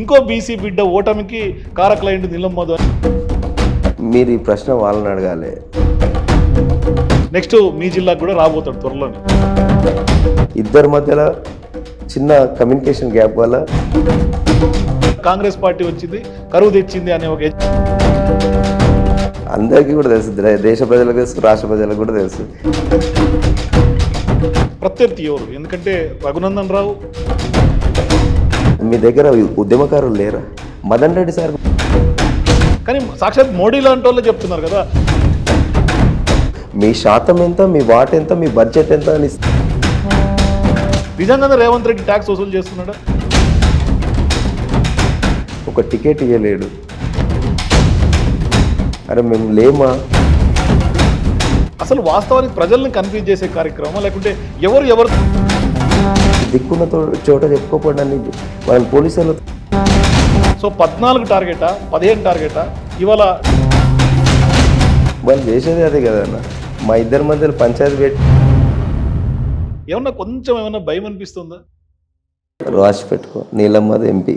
ఇంకో బీసీ బిడ్డ ఓటమికి కారకులైంది నిలమ్మదు మీరు ఈ ప్రశ్న వాళ్ళని అడగాలి. నెక్స్ట్ మీ జిల్లాకు కూడా రాబోతాడు త్వరలోనే. ఇద్దరి మధ్యలో చిన్న కమ్యూనికేషన్ గ్యాప్ వల్ల కాంగ్రెస్ పార్టీ వచ్చింది కరువు తెచ్చింది అనే ఒక అందరికీ కూడా తెలుసు. దేశ ప్రజలకు తెలుసు రాష్ట్ర ప్రజలకు కూడా తెలుసు. ప్రత్యర్థి ఎవరు? ఎందుకంటే రఘునందన్ రావు మీ దగ్గర ఉద్యమకారులు లేరా? మదన్ రెడ్డి సార్ కానీ సాక్షాత్ మోడీ లాంటి వాళ్ళే చెప్తున్నారు కదా. మీ శాతం ఎంత మీ వాట్ ఎంత మీ బడ్జెట్ ఎంత అని నిజంగానే రేవంత్ రెడ్డి ట్యాక్స్ వసూలు చేస్తున్నాడా? ఒక టికెట్ ఇవ్వలేడు అరే మేము లేమా? అసలు వాస్తవానికి ప్రజల్ని కన్ఫ్యూజ్ చేసే కార్యక్రమం లేకుంటే ఎవరు ఎవరు దిక్కున్న చోట చెప్పుకోపడానికి వాళ్ళ పోలీసులు సో పద్నాలుగు టార్గెటా? పదిహేను టార్గెటా? ఇవాళ వాళ్ళు చేసేది అదే కదన్న మా ఇద్దరి మధ్యలో పంచాయతీ పెట్టి ఏమన్నా కొంచెం ఏమన్నా భయం అనిపిస్తుందా? రాసి పెట్టుకో. నీలమ్మది ఎంపీ.